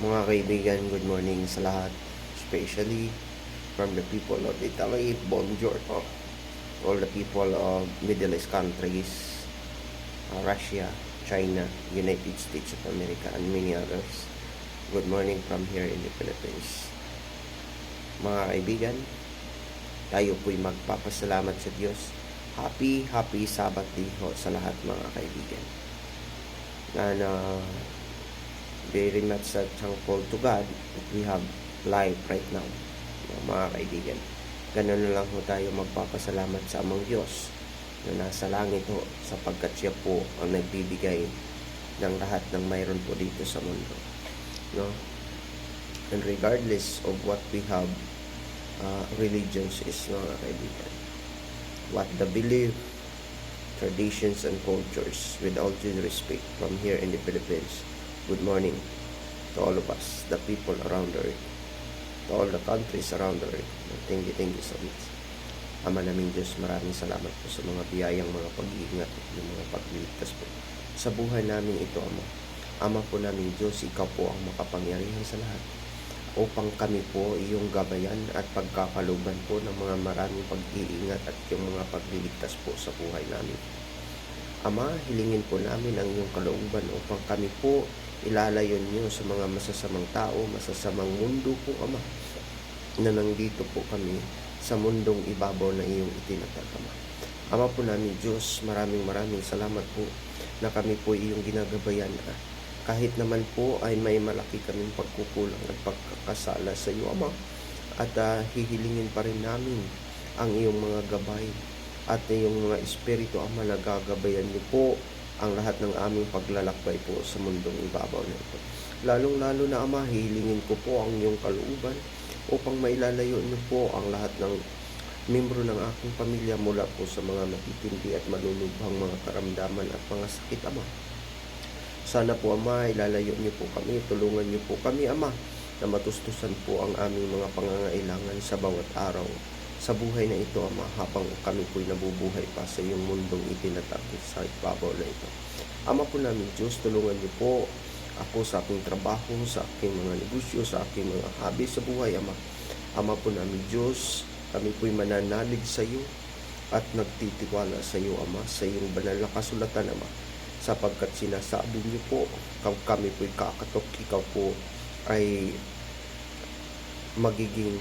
Mga kaibigan, good morning sa lahat. Especially from the people of Italy, buongiorno. All the people of Middle East countries, uh, Russia, China, United States of America, and many others. Good morning from here in the Philippines. Mga kaibigan, tayo po'y magpapasalamat sa Diyos. Happy, happy Sabbath day sa lahat mga kaibigan. Na na very much thankful to God that we have life right now, mga kaibigan. Ganun lang ho tayo magpapasalamat sa amang Diyos na nasa langit ho sapagkat siya po ang nagbibigay ng lahat ng mayroon po dito sa mundo. No? And regardless of what we have, uh, religions is mga kaibigan. What the belief, traditions, and cultures, with all due respect from here in the Philippines, good morning to all of us, the people around the earth, to all the countries around the earth. Thank you, thank you so much. Ama namin Diyos, maraming salamat po sa mga biyayang mga pag-iingat at mga pagliligtas po. Sa buhay namin ito, Ama. Ama po namin Diyos, Ikaw po ang makapangyarihan sa lahat upang kami po iyong gabayan at pagkakaluban po ng mga maraming pag-iingat at yung mga pagliligtas po sa buhay namin. Ama, hilingin po namin ang iyong kalooban upang kami po ilalayon niyo sa mga masasamang tao, masasamang mundo po, Ama, na nandito po kami sa mundong ibabaw na iyong itinatag, Ama. Ama po namin Diyos, maraming maraming salamat po na kami po iyong ginagabayan at kahit naman po ay may malaki kaming pagkukulang at pagkakasala sa iyo, Ama. At ah, hihilingin pa rin namin ang iyong mga gabay at iyong mga espiritu, Ama, na gagabayan niyo po ang lahat ng aming paglalakbay po sa mundong ibabaw na ito. Lalong-lalo na, Ama, hihilingin ko po ang iyong kalooban upang mailalayo niyo po ang lahat ng membro ng aking pamilya mula po sa mga matitindi at malulubhang mga karamdaman at mga sakit, Ama. Sana po Ama, ilalayo niyo po kami, tulungan niyo po kami Ama, na matustusan po ang aming mga pangangailangan sa bawat araw sa buhay na ito Ama, habang kami po'y nabubuhay pa sa iyong mundong itinatag sa ibabaw na ito. Ama po namin Diyos, tulungan niyo po ako sa aking trabaho, sa aking mga negosyo, sa aking mga habi sa buhay, Ama. Ama po namin Diyos, kami po'y mananalig sa iyo at nagtitiwala sa iyo, Ama, sa iyong banal na kasulatan, Ama sapagkat sinasabi niyo po kami po'y kakatok, ikaw po ay magiging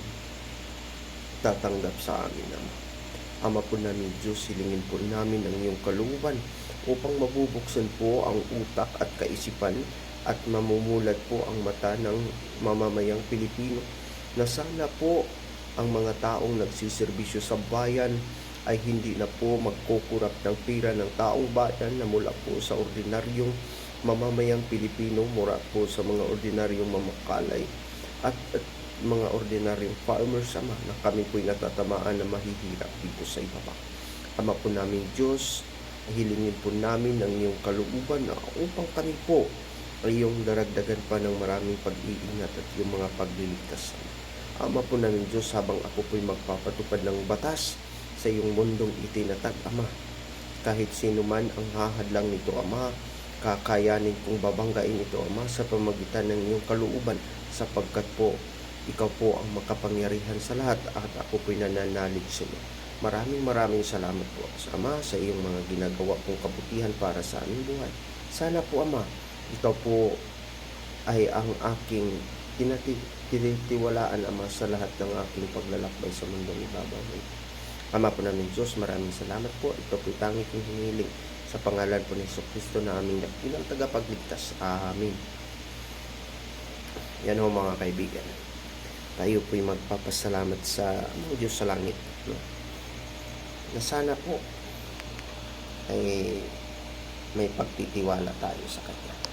tatanggap sa amin, Ama. Ama po namin Diyos, hilingin po namin ang iyong kalooban upang mabubuksan po ang utak at kaisipan at mamumulat po ang mata ng mamamayang Pilipino na sana po ang mga taong nagsiservisyo sa bayan ay hindi na po magkukurap ng pira ng taong bayan na mula po sa ordinaryong mamamayang Pilipino mula po sa mga ordinaryong mamakalay at, at mga ordinaryong farmers ama na kami po'y natatamaan na mahihirap dito sa ibaba. Ama po namin Diyos, hilingin po namin ang iyong kalooban na upang kami po ay iyong daragdagan pa ng maraming pag-iingat at yung mga pagliligtas. Ama po namin Diyos, habang ako po'y magpapatupad ng batas sa iyong mundong itinatag, Ama. Kahit sino man ang hahadlang nito, Ama, kakayanin kong babanggain ito, Ama, sa pamagitan ng iyong kalooban, sapagkat po, ikaw po ang makapangyarihan sa lahat at ako po'y nananalig sa iyo. Maraming maraming salamat po sa Ama sa iyong mga ginagawa kong kabutihan para sa aming buhay. Sana po, Ama, ikaw po ay ang aking tinitiwalaan, Ama, sa lahat ng aking paglalakbay sa mundong ibabaw. Ama po namin Diyos, maraming salamat po. Ito po tangi kong hinihiling sa pangalan po ni Yeso Kristo na aming dakilang tagapagligtas. Amen. Yan ho mga kaibigan. Tayo po'y magpapasalamat sa mga Diyos sa langit. No? Na sana po ay may pagtitiwala tayo sa Kanya.